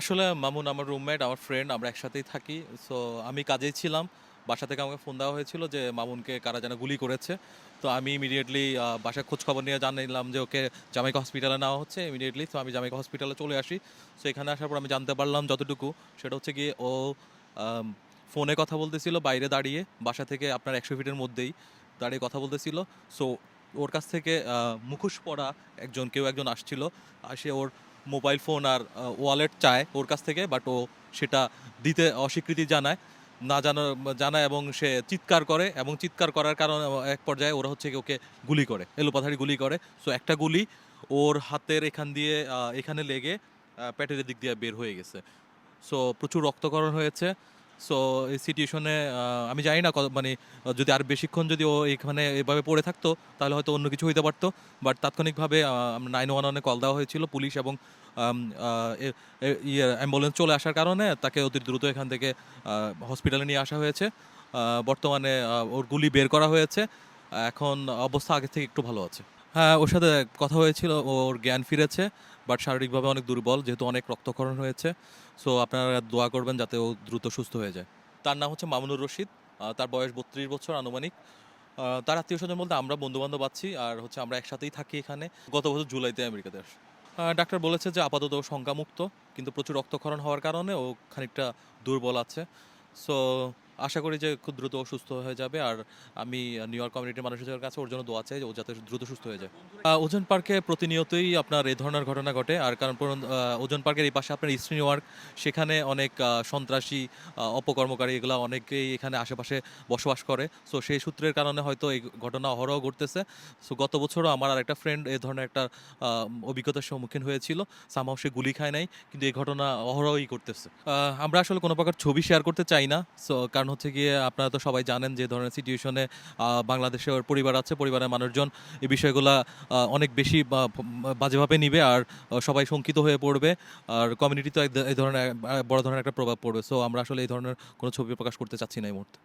আসলে মামুন আমার রুমমেট আমার ফ্রেন্ড আমরা একসাথেই থাকি। সো আমি কাজেই ছিলাম। বাসা থেকে আমাকে ফোন দেওয়া হয়েছিল যে, মামুনকে কারা যেন গুলি করেছে। তো আমি ইমিডিয়েটলি বাসায় খোঁজ খবর নিয়ে জানাইলাম যে, ওকে জামাইকা হসপিটালে নেওয়া হচ্ছে ইমিডিয়েটলি তো আমি জামাইকা হসপিটালে চলে আসি। সো এখানে আসার পর আমি জানতে পারলাম যতটুকু, সেটা হচ্ছে গিয়ে ও ফোনে কথা বলতেছিল বাইরে দাঁড়িয়ে, বাসা থেকে আপনার একশো ফিটের মধ্যেই দাঁড়িয়ে কথা বলতেছিল। সো ওর কাছ থেকে মুখোশ পরা একজন, কেউ একজন আসছিল। আসে ওর মোবাইল ফোন আর ওয়ালেট চায় ওর কাছ থেকে বাট ও সেটা দিতে অস্বীকৃতি জানায়, না জানা, জানায় এবং সে চিৎকার করে এবং চিৎকার করার কারণে এক পর্যায়ে ওরা হচ্ছে ওকে গুলি করে, এলোপাথারি গুলি করে। সো একটা গুলি ওর হাতের এখান দিয়ে এখানে লেগে প্যাটের দিক দিয়ে বের হয়ে গেছে। সো প্রচুর রক্তকরণ হয়েছে। সো এই সিচুয়েশনে আমি জানি না মানে যদি আর বেশিক্ষণ যদি ও এখানে এভাবে পড়ে থাকতো, তাহলে হয়তো অন্য কিছু হইতে পারতো। বাট তাৎক্ষণিকভাবে নাইন ওয়ান ওয়ানে কল দেওয়া হয়েছিল পুলিশ এবং ইয়ে অ্যাম্বুলেন্স চলে আসার কারণে তাকে অতি দ্রুত এখান থেকে হসপিটালে নিয়ে আসা হয়েছে। বর্তমানে ওর গুলি বের করা হয়েছে। এখন অবস্থা আগে থেকে একটু ভালো আছে। হ্যাঁ ওর সাথে কথা হয়েছিল ওর জ্ঞান ফিরেছে বাট শারীরিকভাবে অনেক দুর্বল, যেহেতু অনেক রক্তক্ষরণ হয়েছে সো আপনারা দোয়া করবেন যাতে ও দ্রুত সুস্থ হয়ে যায়। তার নাম হচ্ছে মামুনুর রশিদ তার বয়স বত্রিশ বছর আনুমানিক। তার আত্মীয় স্বজন বলতে আমরা বন্ধু বান্ধব আছি, আর হচ্ছে আমরা একসাথেই থাকি এখানে। গত বছর জুলাইতে আমেরিকাতে আসি। ডাক্তার বলেছে যে আপাতত শঙ্কামুক্ত, কিন্তু প্রচুর রক্তক্ষরণ হওয়ার কারণে ও খানিকটা দুর্বল আছে। সো আশা করি যে খুব দ্রুত সুস্থ হয়ে যাবে। আর আমি নিউ ইয়র্ক কমিউনিটির মানুষের কাছে ওর জন্য দোয়া চাই ও যাতে দ্রুত সুস্থ হয়ে যায়। ওজন পার্কে প্রতিনিয়তই আপনার এই ধরনের ঘটনা ঘটে। আর কারণ ওজন পার্কের এই পাশে আপনার ইস্ট নিউ ইয়র্ক সেখানে অনেক সন্ত্রাসী অপকর্মকারী এগুলো অনেকেই এখানে আশেপাশে বসবাস করে। সো সেই সূত্রের কারণে হয়তো এই ঘটনা অহরহ ঘটতেছে। সো গত বছরও আমার আর একটা ফ্রেন্ড এই ধরনের একটা অভিজ্ঞতার সম্মুখীন হয়েছিল। সামাও সে গুলি খায় নাই, কিন্তু এই ঘটনা অহরহই করতেছে আমরা আসলে কোনো প্রকার ছবি শেয়ার করতে চাই না। সো কারণ হচ্ছে গিয়ে আপনারা তো সবাই জানেন যে ধরনের সিচুয়েশনে বাংলাদেশের পরিবার আছে, পরিবারের মানুষজন এই বিষয়গুলা অনেক বেশি বাজেভাবে নিবে আর সবাই শঙ্কিত হয়ে পড়বে। আর কমিউনিটি তো এই ধরনের বড় ধরনের একটা প্রভাব পড়বে। সো আমরা আসলে এই ধরনের কোনো ছবি প্রকাশ করতে চাচ্ছি না এই মুহূর্তে।